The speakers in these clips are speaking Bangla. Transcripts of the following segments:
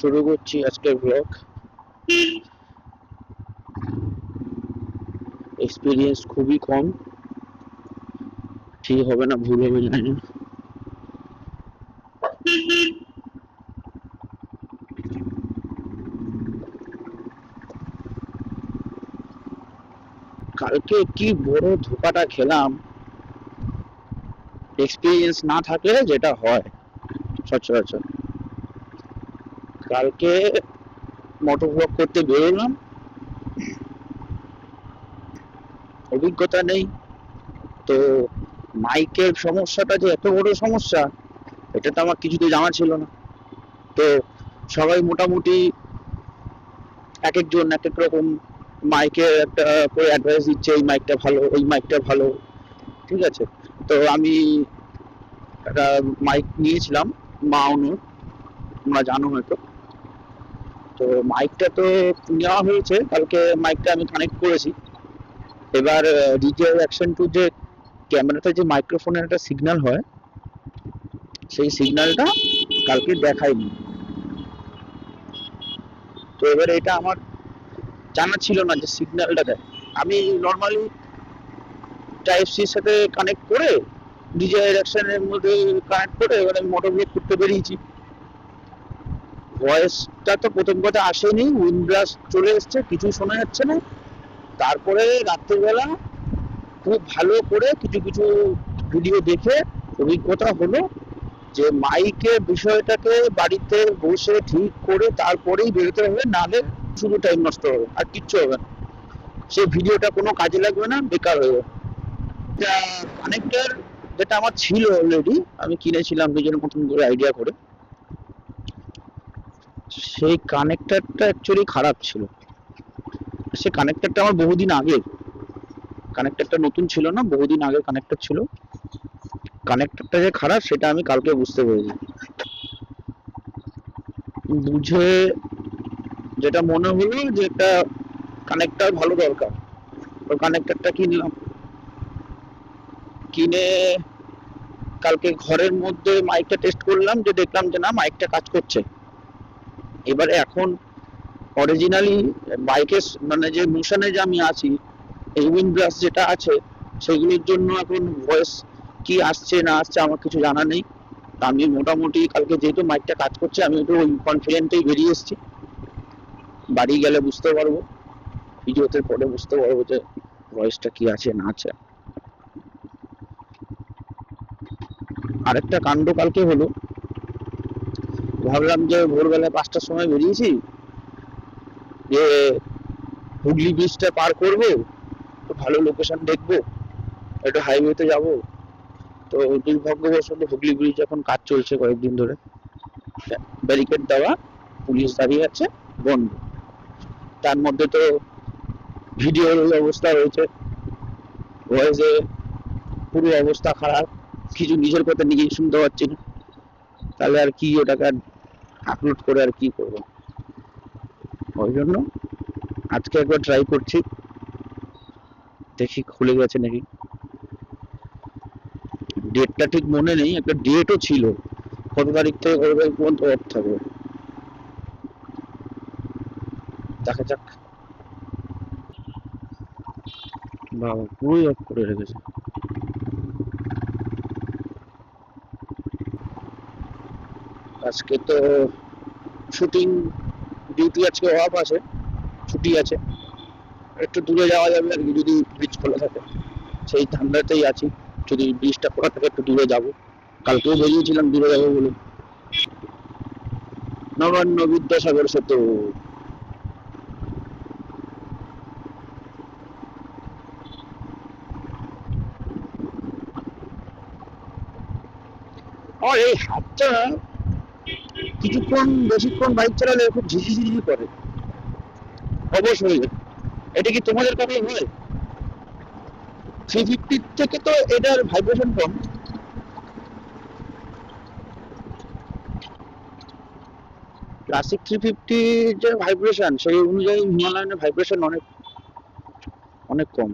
শুরু করছি আজকের ব্লগ এক্সপিরিয়েন্স খুবই কম। ঠিক হবে না, ভুল হবে, জানি না। কালকে কি বড় ধোকাটা খেলাম। এক্সপিরিয়েন্স না থাকলে যেটা হয়, সচরাচর। কালকে মোটর ব্লগ করতে বেরোলাম। অভিজ্ঞতা নেই। তো মাইকের সমস্যাটা যে এত বড় সমস্যা, এটা তো আমার কিছুতে জানা ছিল না। তো সবাই মোটামুটি এক একজন এক এক রকম মাইকের একটা করে অ্যাডভাইস দিচ্ছে, এই মাইকটা ভালো ওই মাইকটা ভালো। ঠিক আছে? তো আমি একটা মাইক নিয়েছিলাম মাউনুর তোমরা জানো হয়তো। তো মাইকটা তো নেওয়া হয়েছে। কালকে মাইকটা আমি কানেক্ট করেছি। এবার ডিজে অ্যাকশন টু যে ক্যামেরাতে যে মাইক্রোফোনের একটা সিগন্যাল হয়, সেই সিগন্যালটা কালকে দেখায়নি তো এবার এটা আমার জানা ছিল না যে সিগন্যালটা দেয়। আমি নর্মালি টাইপ সির সাথে কানেক্ট করে ডিজে অ্যাকশনের মধ্যে কানেক্ট করে, এবার আমি মোটর ব্লক করতে বেরিয়েছি। ভয়েসটা তো প্রথম কথা আসেনি উইন্ডব্লাস চলে এসছে, কিছু শোনা যাচ্ছে না। তারপরে রাত্রিবেলা খুব ভালো করে কিছু কিছু ভিডিও দেখে অভিজ্ঞতা হলো যে মাইকের বিষয়টাকে বাড়িতে বসে ঠিক করে তারপরেই বেরোতে হবে, নাহলে শুধু টাইম নষ্ট হবে, আর কিচ্ছু হবে না। সেই ভিডিওটা কোনো কাজে লাগবে না, বেকার হয়ে যাবে। কানেক্টার যেটা আমার ছিল অলরেডি আমি কিনেছিলাম নিজের মতন করে আইডিয়া করে। সেই কানেক্টারটা অ্যাকচুয়ালি খারাপ ছিল। সে কানেক্টারটা আমার বহুদিন আগের কানেক্টারটা নতুন ছিল না, বহুদিন আগের কানেক্টর ছিল। কানেক্টরটা যে খারাপ, সেটা আমি কালকে বুঝতে পেরেছি। বুঝে যেটা মনে হলো যে একটা কানেক্টর ভালো দরকার তো কানেক্টরটা কিনলাম। কিনে কালকে ঘরের মধ্যে মাইকটা টেস্ট করলাম, যে দেখলাম যে না মাইকটা কাজ করছে। এবারে এখন অরিজিনালি বাইকের মানে যে মোশনে যে আমি আছি, এই যেটা আছে, সেগুলোর জন্য এখন ভয়েস কি আসছে, না আসছে আমার কিছু জানা নেই। আমি মোটামুটি কালকে যেহেতু মাইকটা কাজ করছে, আমি একটু ওই কনফিডেন্টেই বেরিয়ে এসেছি। বাড়ি গেলে বুঝতে পারব ভিডিওতে পরে বুঝতে পারব যে ভয়েসটা কি আছে, না আছে। আরেকটা কাণ্ড কালকে হলো ভাবলাম যে ভোরবেলা পাঁচটার সময় বেরিয়েছি, যে হুগলি ব্রিজটা পার করব ভালো লোকেশন দেখব, একটু হাইওয়েতে যাব। তো দুর্ভাগ্যবশত হুগলি ব্রিজ এখন কাজ চলছে কয়েকদিন ধরে। ব্যারিকেড দেওয়া, পুলিশ দাঁড়িয়ে আছে, বন্ধ। তার মধ্যে তো ভিডিওর অবস্থা রয়েছে ভয়েসে পুরো অবস্থা খারাপ। কিছু নিজের কথা নিজেই শুনতে পাচ্ছি না। তাহলে আর কি ওটাকে আপলোড করে আর কি করব? ওই জন্য আজকে একবার ট্রাই করছি। দেখি খুলে গেছে নাকি? ডেটটা ঠিক মনে নেই, একটা ডেটও ছিল। কত তারিখ থেকে কত তারিখ পর্যন্ত অফ থাকবে? দেখা যাক। বাবা, পুরোই অফ করে রেখেছে। আজকে তো শুটিং ডিউটি আজকে অফ আছে, ছুটি আছে। একটু দূরে যাওয়া যাবে আর কি, যদি ব্রিজ খোলা থাকে। সেই ধান্দাতেই আছি। যদি ব্রিজটা খোলা থাকে, একটু দূরে যাব। কালকেও বেরিয়েছিলাম, দূরে যাব বলে। নবান্ন বিদ্যাসাগর সেতু। আর এই হাতটা কিছুক্ষণ, বেশিক্ষণ বাইক চালালে খুব ঝিঝি ঝিঝি করে। অবশ্যই। এটা কি তোমাদের কাছে হয় থ্রি ফিফটি থেকে তো এটার ভাইব্রেশন কম। ক্লাসিক থ্রি ফিফটি যে ভাইব্রেশন সেই অনুযায়ী হিমালয়ানের ভাইব্রেশন অনেক অনেক কম।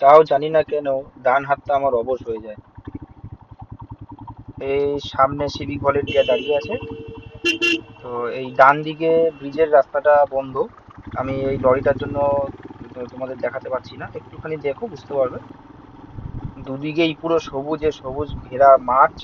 তাও জানি না কেন, ডান হাতটা আমার অবশ হয়ে যায়। এই সামনে সিভিক ভলেন্টিয়ার দাঁড়িয়ে আছে। তো এই ডান দিকে ব্রিজের রাস্তাটা বন্ধ। আমি এই লরিটার জন্য তোমাদের দেখাতে পারছি না। একটুখানি দেখো, বুঝতে পারবে? দুদিকেই পুরো সবুজে সবুজ ঘেরা মাঠ।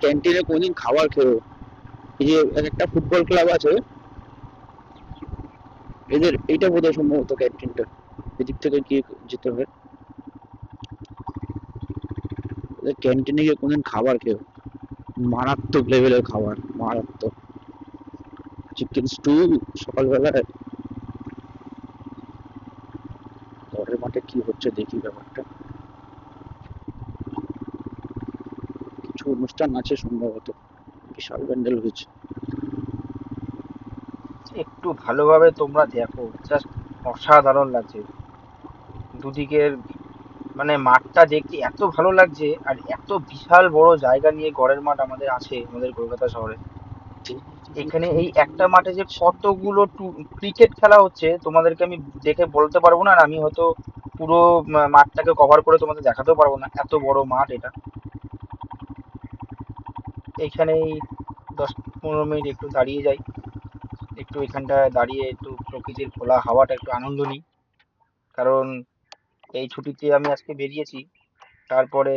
ক্যান্টিনে কোনদিন খাবার খেয়েও এই যে এক একটা ফুটবল ক্লাব আছে, এদের এইটা বোধহয় সম্ভবত ক্যান্টিনটা এদিক থেকে গিয়ে যেতে হবে। ক্যান্টিনে গিয়ে কোনদিন খাবার খেয়েও মারাত্মক লেভেলের খাবার, মারাত্মক। চিকেন স্টু সকালবেলায়। ঘরের মাঠে কি হচ্ছে দেখি ব্যাপারটা। কিছু অনুষ্ঠান আছে সম্ভবত। বিশাল প্যান্ডেল হয়েছে। একটু ভালোভাবে তোমরা দেখো জাস্ট অসাধারণ লাগছে। দুদিকের মানে মাঠটা দেখতে এত ভালো লাগছে আর এত বিশাল বড় জায়গা নিয়ে গড়ের মাঠ আমাদের আছে আমাদের কলকাতা শহরে। এখানে এই একটা মাঠে যে কতগুলো ক্রিকেট খেলা হচ্ছে, তোমাদেরকে আমি দেখে বলতে পারব না, আর আমি হয়তো পুরো মাঠটাকে কভার করে তোমাদের দেখাতেও পারব না, এত বড় মাঠ এটা। এইখানেই দশ পনেরো মিনিট একটু দাঁড়িয়ে যাই। একটু এখানটায় দাঁড়িয়ে একটু প্রকৃতির খোলা হাওয়াটা একটু আনন্দ নিই। কারণ এই ছুটিতে আমি আজকে বেরিয়েছি, তারপরে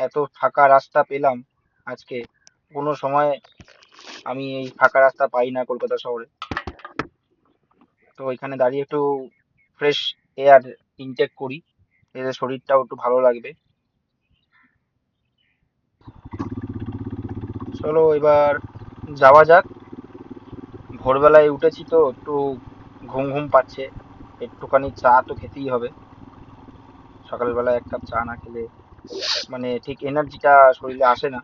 এত ফাঁকা রাস্তা পেলাম আজকে। কোনো সময় আমি এই ফাঁকা রাস্তা পাই না কলকাতা শহরে। তো এখানে দাঁড়িয়ে একটু ফ্রেশ এয়ার ইনটেক করি, এতে শরীরটাও একটু ভালো লাগবে। চলো এবার যাওয়া যাক। ভোরবেলায় উঠেছি তো, একটু ঘুম ঘুম পাচ্ছে। একটুখানি চা তো খেতেই হবে। সকালবেলায় এক কাপ চা না খেলে মানে ঠিক এনার্জিটা শরীরে আসে না।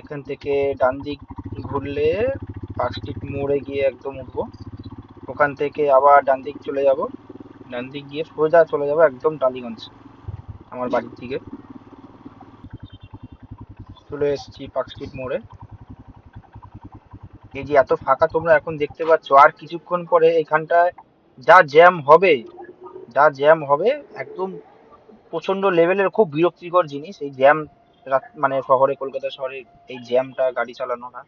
এখান থেকে ডান দিক ঘুরলে পার্ক স্ট্রিট মোড়ে গিয়ে একদম উঠবো। ওখান থেকে আবার ডান দিক চলে যাব। ডান দিক গিয়ে সোজা চলে যাব একদম টালিগঞ্জ, আমার বাড়ির দিকে। চলে এসেছি পার্ক স্ট্রিট মোড়ে। এই যে এত ফাঁকা তোমরা এখন দেখতে পাচ্ছ, আর কিছুক্ষণ পরে এখানটায় যা জ্যাম হবে, যা জ্যাম হবে, একদম প্রচণ্ড লেভেলের খুব বিরক্তিকর জিনিস। এই জ্যাম মানে শহরে, কলকাতা শহরে এই জ্যামটা গাড়ি চালানো চালানোটা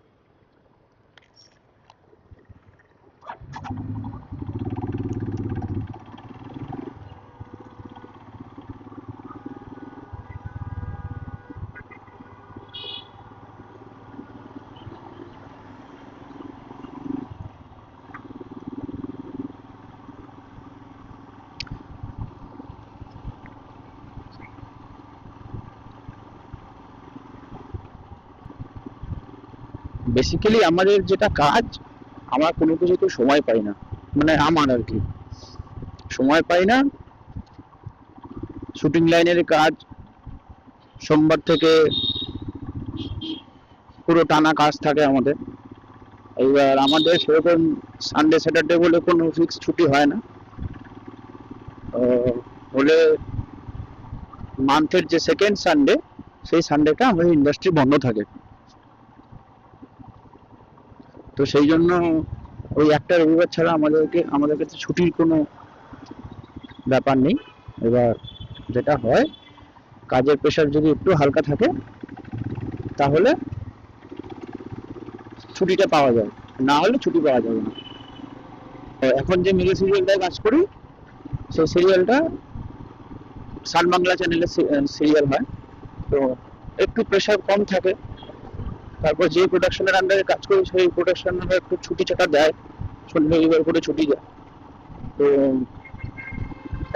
বেসিক্যালি আমাদের যেটা কাজ, আমরা কোনো কিছুতে সময় পাই না। মানে আমার আর কি। সময় পাই না। শুটিং লাইনের কাজ, সোমবার থেকে পুরো টানা কাজ থাকে আমাদের। এইবার আমাদের সেরকম সানডে স্যাটারডে বলে কোনো ফিক্স ছুটি হয় না। হলে মান্থের যে সেকেন্ড সানডে সেই সানডেটা আমাদের ইন্ডাস্ট্রি বন্ধ থাকে। তো সেই জন্য ওই একটা রবিবার ছাড়া আমাদেরকে, আমাদের কাছে ছুটির কোনো ব্যাপার নেই। এবার যেটা হয়, কাজের প্রেশার যদি একটু হালকা থাকে, তাহলে ছুটিটা পাওয়া যায়। না হলে ছুটি পাওয়া যাবে না। এখন যে মিলে সিরিয়ালটায় কাজ করি, সেই সিরিয়ালটা সান বাংলা চ্যানেলের সিরিয়াল হয়। তো একটু প্রেশার কম থাকে। তারপর যে প্রোডাকশনের আন্ডারে কাজ করি, সেই প্রোডাকশনের একটু ছুটি চাটা দেয়। শনি, রবিবার করে ছুটি দেয়। তো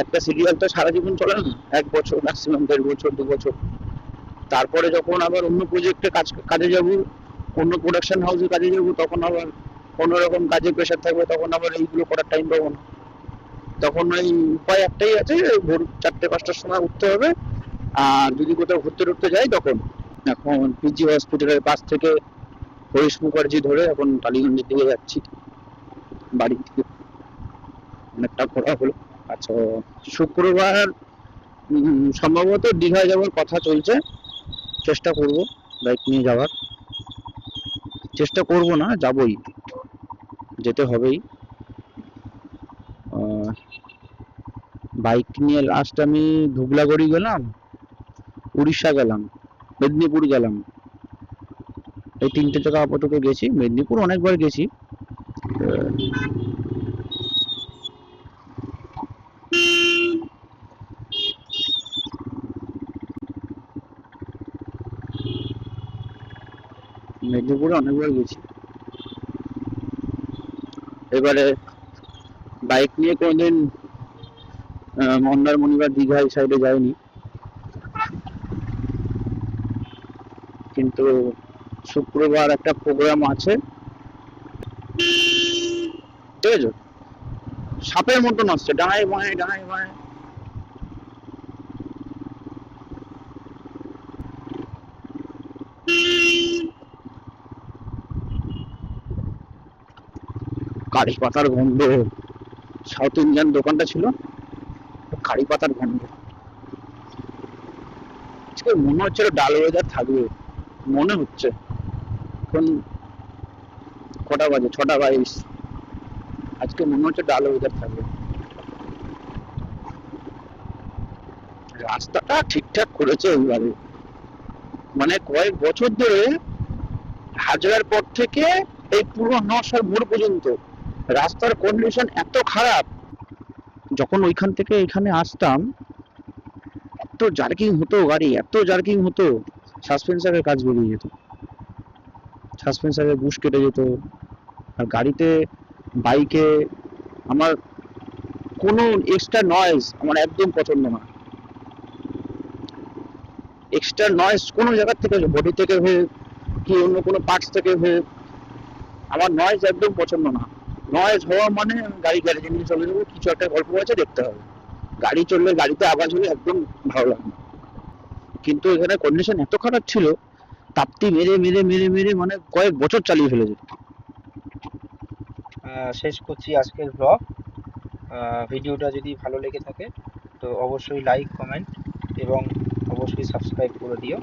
একটা সিরিয়াল তো সারা জীবন চলে না, এক বছর ম্যাক্সিমাম দেড় বছর, দু বছর। তারপরে যখন আবার অন্য প্রজেক্টে কাজ, কাজে যাব, অন্য প্রোডাকশন হাউসে কাজে যাব, তখন আবার অন্যরকম কাজের প্রেশার থাকবে, তখন আবার এইগুলো করার টাইম পাবো না। তখন ওই উপায় একটাই আছে ভোর চারটে, পাঁচটার সময় উঠতে হবে। আর যদি কোথাও ঘুরতে টুরতে যাই, তখন এখন পিজি হসপিটালের পাশ থেকে হরিশ মুখার্জি ধরে এখন টালিগঞ্জের দিকে যাচ্ছি। বাড়ি থেকে। অনেকটা ঘোরা হলো। আচ্ছা শুক্রবার সম্ভবত দীঘা যাওয়ার কথা চলছে। চেষ্টা করব বাইক নিয়ে যাওয়ার। চেষ্টা করব না, যাবই। যেতে হবেই। বাইক নিয়ে লাস্ট আমি ধুবলাগড়ি গেলাম, উড়িষ্যা গেলাম। মেদিনীপুর গেলাম। এই তিনটে জায়গা আপাতত গেছি, মেদিনীপুর অনেকবার গেছি। মেদিনীপুরে অনেকবার গেছি। এবারে বাইক নিয়ে কোনোদিন মন্দারমণি বা দীঘা এই সাইডে যাইনি। কিন্তু শুক্রবার একটা প্রোগ্রাম আছে। ঠিক আছে? সাপের মতন আসছে। ডাঙায় বাঁয়ে ডাঙায় বাঁয়ে কারি পাতার গন্ধ সাউথ ইন্ডিয়ান দোকানটা ছিল। কারি পাতার গন্ধ মনে হচ্ছে ডাল ওয়েদার থাকবে। মনে হচ্ছে। এখন কটা বাজে? ছটা বাইশ। আজকে মনে হচ্ছে ডাল ওয়েদার থাকবে। রাস্তাটা ঠিকঠাক করেছে এবারে। মানে কয়েক বছর ধরে হাজার পর থেকে এই পুরো নশার মোড় পর্যন্ত রাস্তার কন্ডিশন এত খারাপ। যখন ওইখান থেকে এখানে আসতাম, এত জার্কিং হতো গাড়ি, এত জার্কিং হতো। সাসপেন্সারের কাজ বেরিয়ে যেত। সাসপেন্সারের বুশ কেটে যেত। আর গাড়িতে, বাইকে, আমার কোনো এক্সট্রা নয়েজ আমার একদম পছন্দ না। এক্সট্রা নয়েজ কোনো জায়গার থেকে বডি থেকে হয়ে, কি অন্য কোনো পার্টস থেকে হয়ে, আমার নয়েজ একদম পছন্দ না। নয়েজ হওয়া মানে গাড়ি গ্যারেজে নিয়ে চলে যাব, কিছু একটা গল্প আছে দেখতে হবে। গাড়ি চললে গাড়িতে আওয়াজ হলে একদম ভালো লাগে না। কিন্তু এখানে কন্ডিশন এত খারাপ ছিল তাপ্তি মেরে মেরে মেরে মেরে মানে কয়েক বছর চালিয়ে ফেলেছে। শেষ করছি আজকের ব্লগ ভিডিওটা যদি ভালো লেগে থাকে, তো অবশ্যই লাইক কমেন্ট এবং অবশ্যই সাবস্ক্রাইব করে দিও।